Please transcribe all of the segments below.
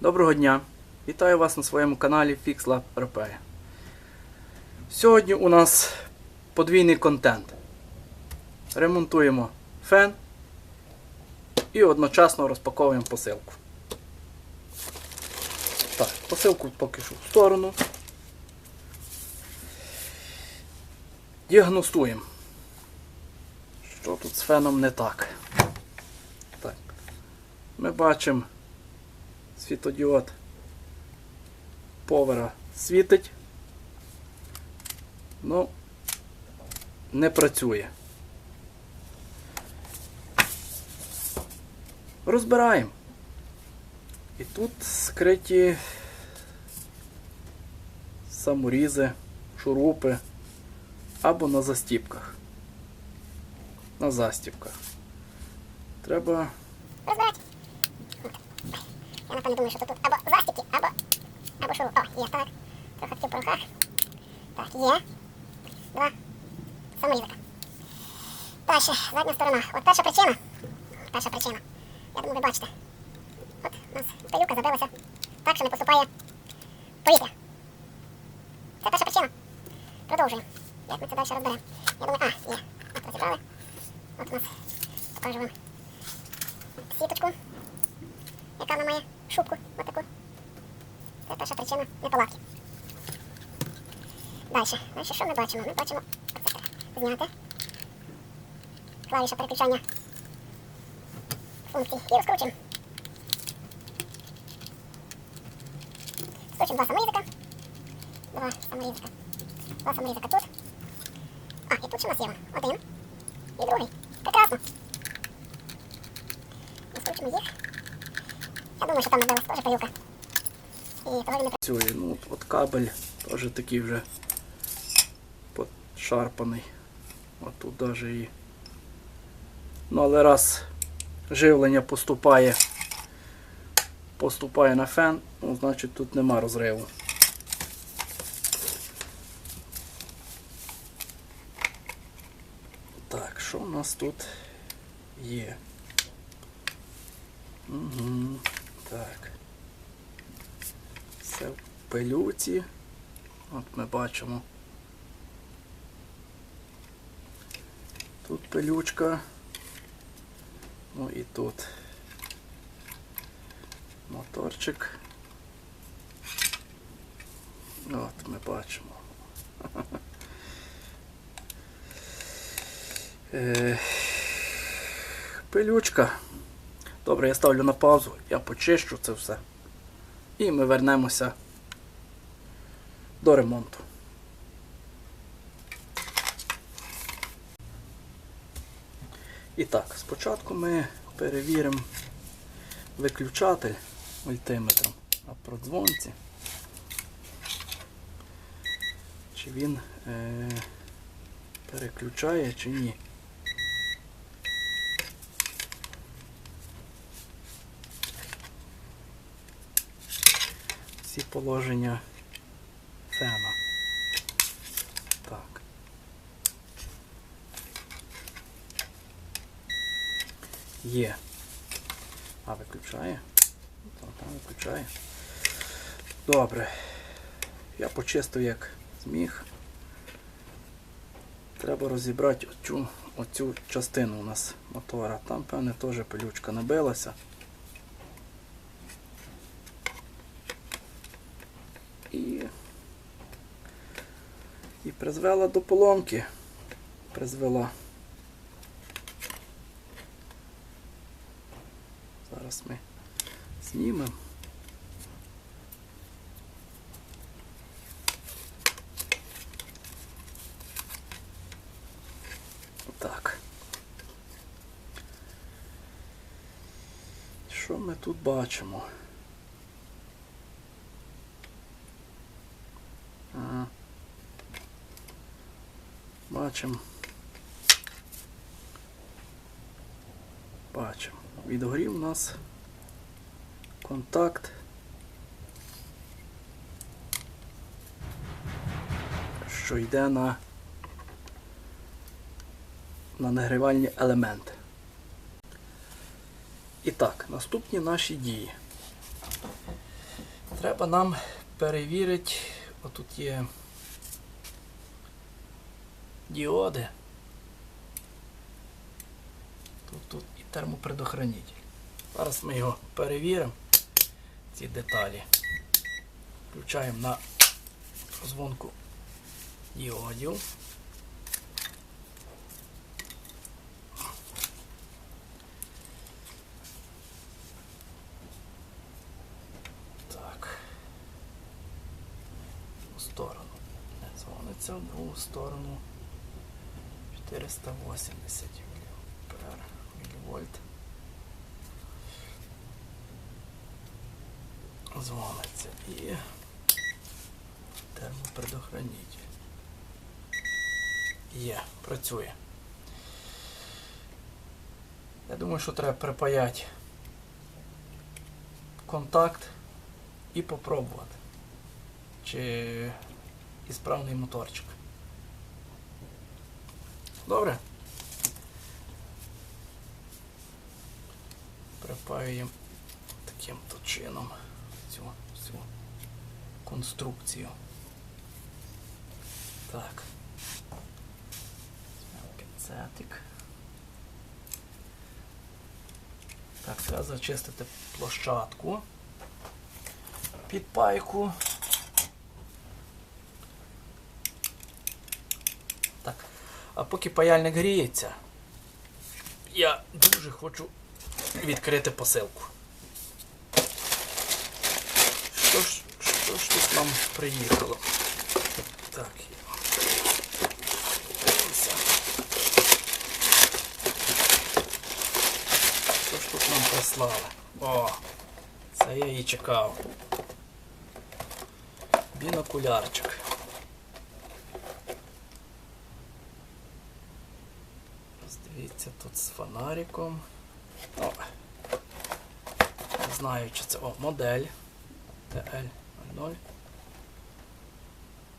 Доброго дня! Вітаю вас на своєму каналі FixLab Repair. Сьогодні у нас подвійний контент. Ремонтуємо фен і одночасно розпаковуємо посилку. Так, посилку поки що в сторону. Діагностуємо. Що тут з феном не так? Так. Ми бачимо світодіод повера світить, ну не працює. Розбираємо. І тут скриті саморізи, шурупи або на застіпках. На застіпках. Треба розбирати. Я напевно думаю, що тут або застіки, або, або шуру. О, є, так. Трохи хотів по руках. Так, є. Два. Саморізика. Далі, задня сторона. От перша причина. Перша причина. Я думаю, ви бачите. От у нас пилюка забилася так, що не поступає повітря. Це перша причина. Продовжуємо. Як ми це далі розберемо? Я думаю, а, є. От розібрали. От у нас покажу вам сіточку яка вона має шубку отаку. Це перша причина неполадки. Далі. Далі що ми бачимо? Ми бачимо оце треба зняти. Клавіша переключання функцій. І розкручуємо. Скручуємо два саморізика. Два саморізика. Два саморізика тут. А, і тут ще у нас є один Кабель теж такий вже подшарпаний. От тут навіть і. Ну, але раз живлення поступає, поступає на фен, ну, значить тут нема розриву. Так, що у нас тут є? Угу, так. Це в пилюці. От ми бачимо. Тут пилючка. Ну і тут моторчик. От ми бачимо. Е, Пилючка. Добре, я ставлю на паузу, я почищу це все. І ми вернемося до ремонту. І так, спочатку ми перевіримо виключатель мультиметром на продзвонці. Чи він е, переключає, чи ні. всі положення фена. Так. Є. А, виключає? Там, там виключає. Добре. Я почистив як зміг. Треба розібрати оцю, оцю частину у нас мотора. Там, певне, теж пилючка набилася. і, і призвела до поломки. Призвела. Зараз ми знімемо. Що ми тут бачимо? Бачимо. Бачимо. Відгорів у нас контакт. Що йде на, на нагрівальні елементи. І так, наступні наші дії. Треба нам перевірити, отут є діоди. Тут, тут і термопредохранитель. Зараз ми його перевіримо, ці деталі. Включаємо на дзвонку діодів. Так. Сторону. Не дзвониться, в другу сторону. 480 міліампер, мілівольт. Дзвониться і термопредохранитель. Є, працює. Я думаю, що треба припаяти контакт і попробувати. Чи ісправний моторчик. Добре? Припаюємо таким то чином цю, цю конструкцію. Так. Пінцетик. Так, треба зачистити площадку під пайку. Так. А поки паяльник гріється, я дуже хочу відкрити посилку. Що ж, що ж тут нам приїхало? Так. Що ж тут нам прислали? О, це я і чекав. Бінокулярчик. Ось Дивіться, тут з фонариком. О, не знаю, чи це. О, модель. TL 00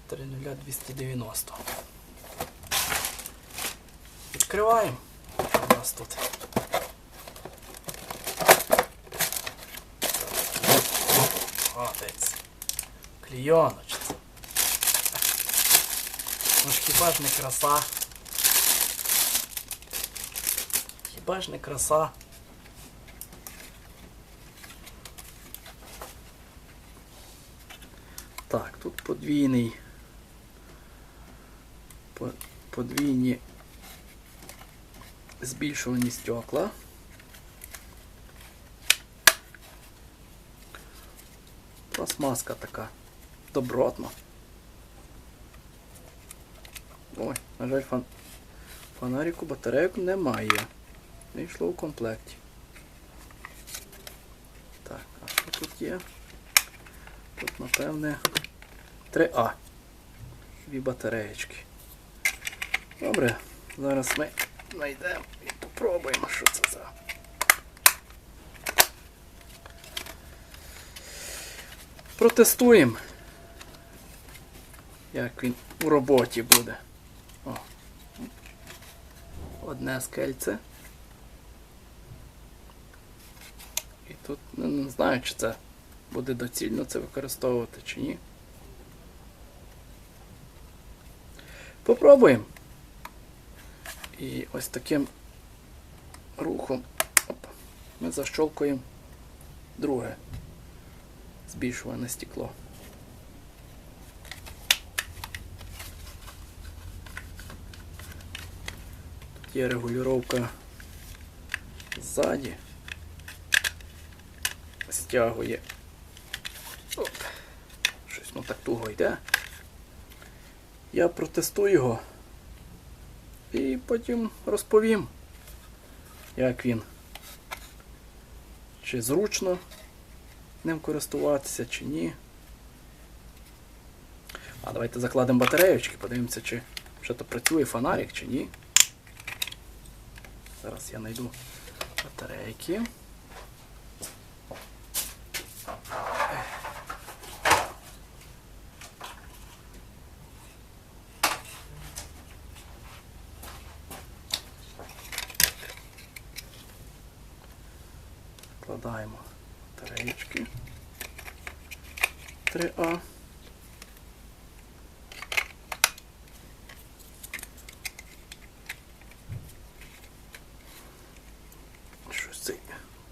30290. Відкриваємо. Що у нас тут? Молодець. Клійоночці. Ну ж хіба ж не краса? Хіба краса? Так, тут подвійний. Подвійні збільшувані стекла. Пластмаска така. Добротна. Ой, на жаль, фан... фонаріку батарейок немає. Не йшло в комплекті. Так, а що тут є? Тут, напевне, 3А. Дві батареєчки. Добре, зараз ми знайдемо і попробуємо, що це за. Протестуємо, як він у роботі буде. О. Одне скельце. Тут ну, не знаю, чи це буде доцільно це використовувати чи ні. Попробуємо. І ось таким рухом оп, ми защолкуємо друге збільшуване стекло. Тут є регулювання ззаді. Стягує. Оп. Щось ну так туго йде. Я протестую його і потім розповім, як він. Чи зручно ним користуватися, чи ні. А давайте закладемо батареєчки, подивимося, чи що то працює фонарик, чи ні. Зараз я знайду батарейки. Вкладаємо батареєчки. 3А. Щось цей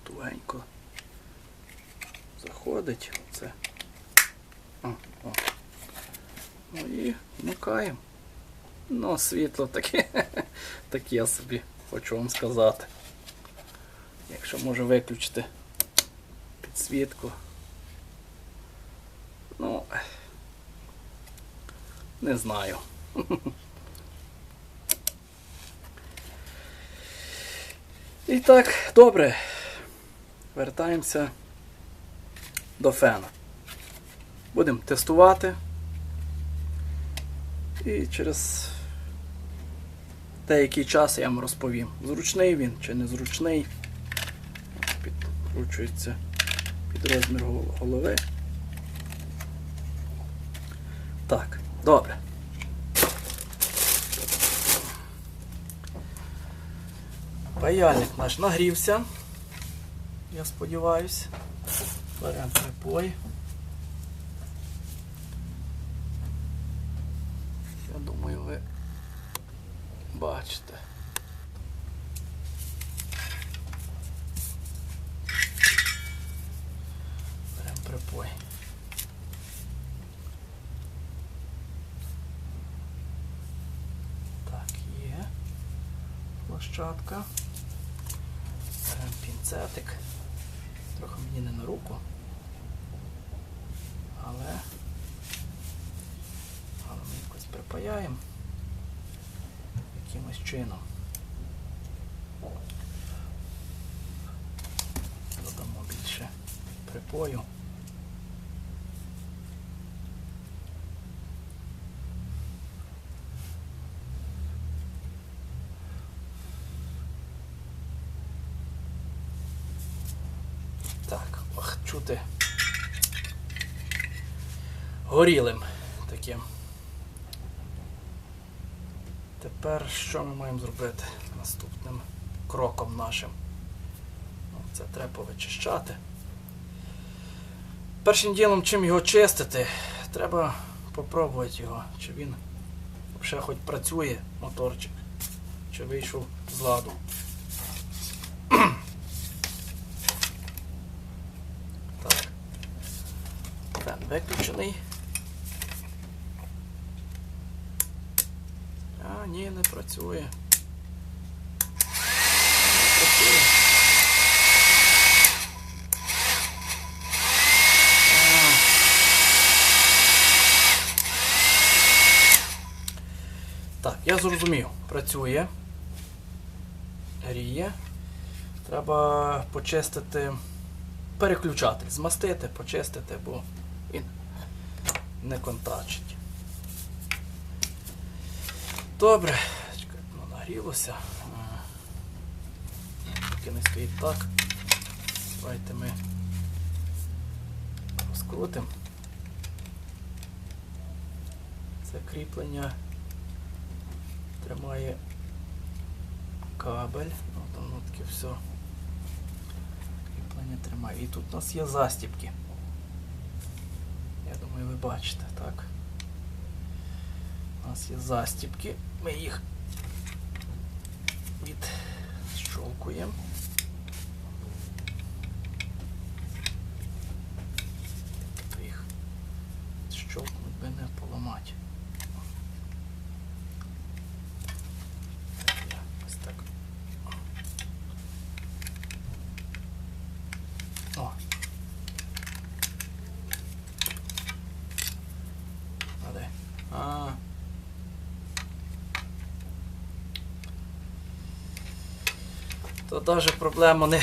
тугенько заходить. Оце. О, о. Ну і вмикаємо. Ну, світло таке, таке я собі, хочу вам сказати. Якщо може виключити підсвітку. Ну, не знаю. І так, добре. Вертаємося до фена. Будемо тестувати. І через деякий час я вам розповім, зручний він чи незручний. Підкручується під розмір голови. Так, добре. Паяльник наш нагрівся. Я сподіваюся. Беремо припой. Я думаю, ви бачите. Беремо припой. Так, є. Площадка. Беремо пінцетик. Трохи мені не на руку. Але. Але ми якось припаяємо якимось чином. Додамо більше припою. Так, ох, чути горілим таким. Тепер що ми маємо зробити наступним кроком нашим? Ну, це треба вичищати. Першим ділом, чим його чистити, треба попробувати його, чи він взагалі хоч працює моторчик, чи вийшов з ладу. Так. Фен виключений. А, ні, не працює. Так, я зрозумів. Працює. Гріє. Треба почистити переключатель, змастити, почистити, бо він не контачить. Добре, чекай, ну нагрілося. А, Поки не стоїть так. Давайте ми розкрутимо. Це кріплення тримає кабель. Ну, там таке все. Кріплення тримає. І тут у нас є застіпки. Я думаю, ви бачите, так? Нас є застіпки. Ми їх відщолкуємо. Щолкнуть би не поламати. Я Ось так. О. А де? А. То навіть проблема не,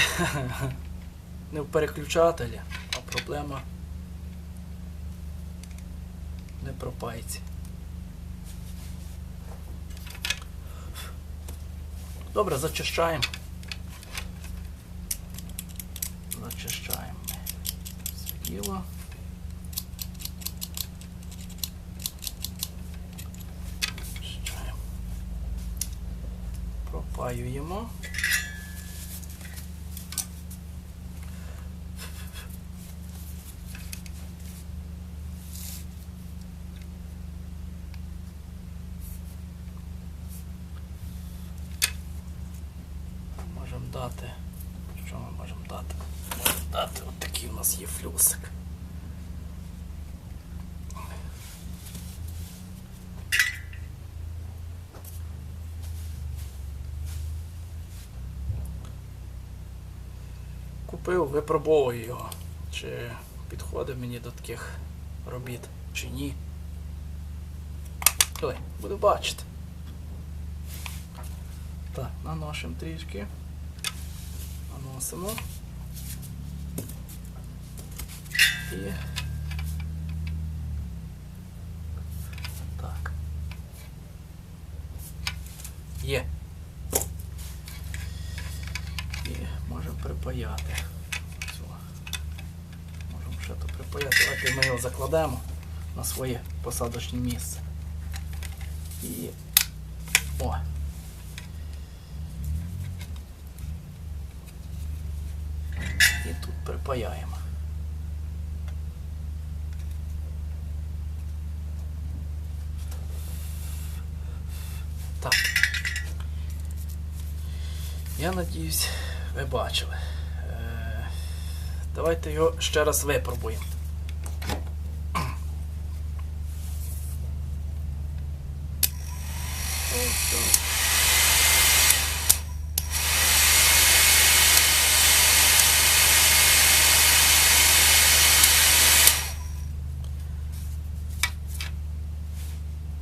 не в переключателі, а проблема не про пайці. Добре, зачищаємо. Зачищаємо діло. Пропаюємо. показати. От такий у нас є флюсик. Купив, випробовую його. Чи підходить мені до таких робіт, чи ні. Ой, буду бачити. Так, наносимо трішки. Наносимо. І. Так. Є. І можемо припаяти. Цю. Давайте ми його закладемо на своє посадочне місце. І. О! І тут припаяємо. Так. Я надіюсь, ви бачили. Е, Давайте його ще раз випробуємо.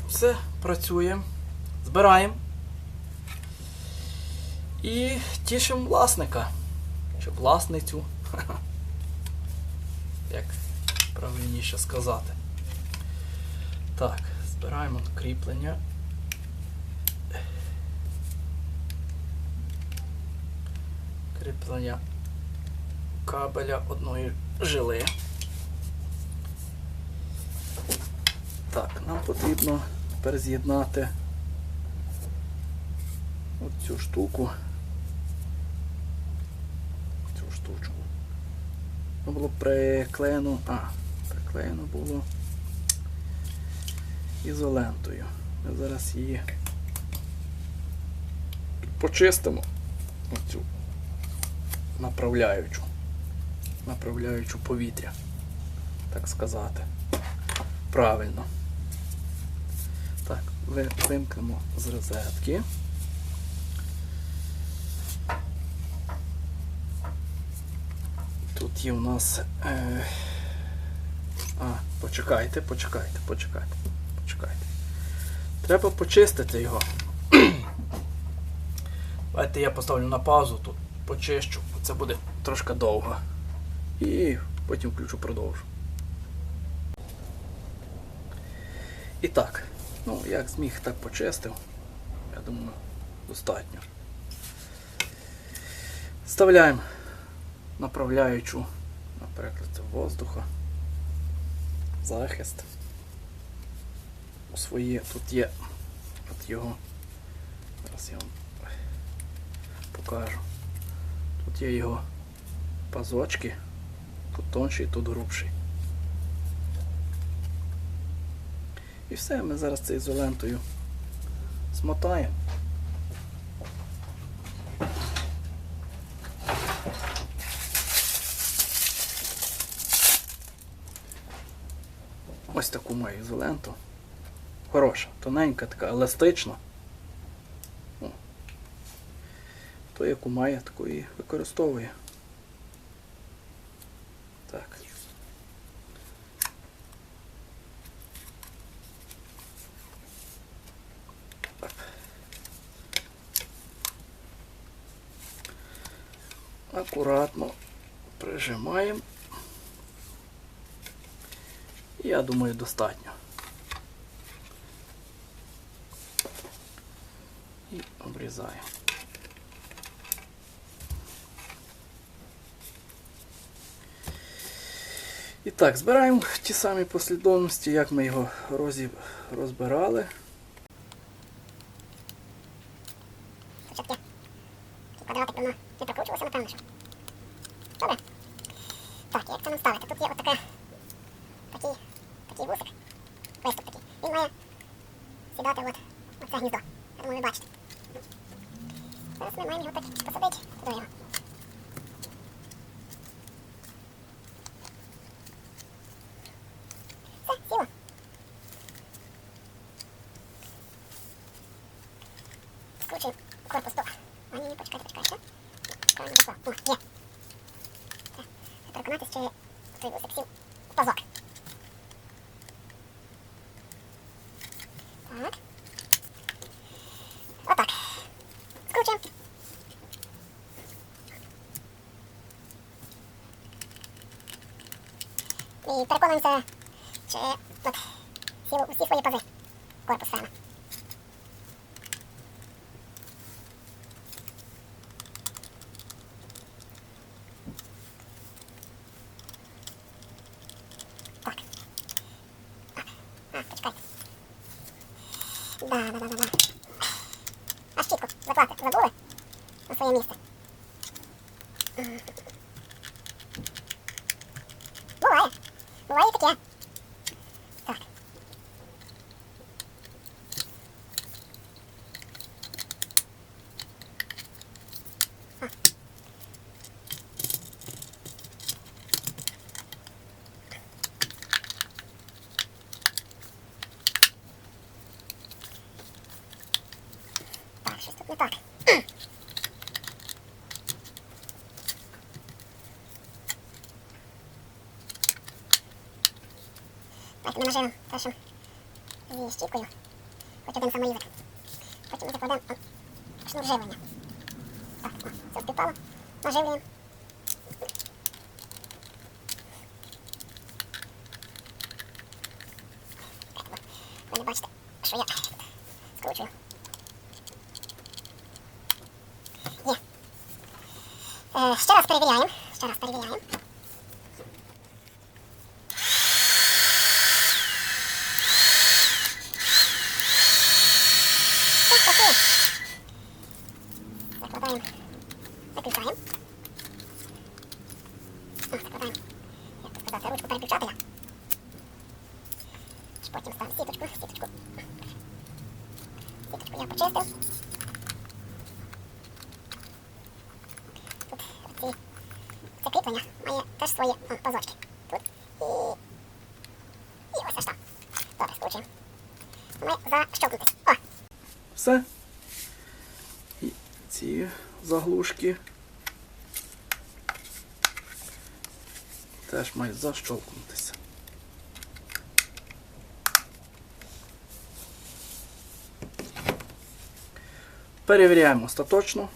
Ось так. Працюємо, збираємо. І тішимо власника. Чи власницю. Як правильніше сказати. Так, збираємо кріплення. Кріплення кабеля одної жили. Так, нам потрібно тепер з'єднати оцю штуку. Цю штучку. Ну, було приклеєно. А, приклеєно було ізолентою. Ми зараз її почистимо. Оцю направляючу. Направляючу повітря. Так сказати. Правильно. Вимкнемо з розетки. Тут є у нас. Е... А, почекайте, почекайте, почекайте, почекайте. Треба почистити його. Давайте я поставлю на паузу тут, почищу, бо це буде трошки довго. І потім включу продовжу. І так, ну як зміг, так почистив. Я думаю, достатньо. Вставляємо направляючу, наприклад, воздуха, захист. У свої тут є от його. Зараз я вам покажу. Тут є його пазочки, тут тонший, тут грубший. І все, ми зараз це ізолентою смотаємо. Ось таку маю ізоленту. Хороша, тоненька, така еластична. О. То, яку має, таку і використовує. Так. Акуратно прижимаємо. Я думаю, достатньо. І обрізаємо. І так, збираємо ті самі послідовності, як ми його розіб... розбирали. Спочатку квадратик давно не прокручувався, напевно, Добре. Так, як це нам ставити? Тут є отака. Такий, такий вусик. Виступ такий. Він має сідати от оце гніздо. Я думаю, ви бачите. Зараз ми маємо його так посадити туди його. корпус тут. А ні, ні, почекайте, почекайте. Правильно пішло. О, є. Так, переконатись, чи цей вусик сів в пазок. Так. Отак. Скручуємо. І переконуємося, чи от сіли усі свої пази. Корпус саме. Таке. Так. А. Так, щось тут не так. Першим зі щіткою. Хоч один саморізок. Потім закладемо шнур. Так, о, все співпало. Наживлюємо. Е, ще раз перевіряємо. Ще раз перевіряємо. Так, працює. Закладаємо. Виключаємо. О, закладаємо. Як це сказати, ручку переключателя. Ж Потім ставимо сіточку, сіточку. Сіточку я почистив. Тут оці, це кріплення має свої о. Тут і, і ось аж там. Добре, скручуємо. Ми защелкнутись. О, Все. І ці заглушки теж мають защолкнутися. Перевіряємо остаточно.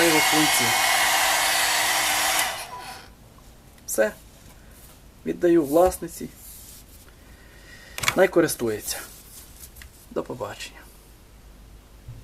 Така його функція. Все. Віддаю власниці. Най користується. До побачення.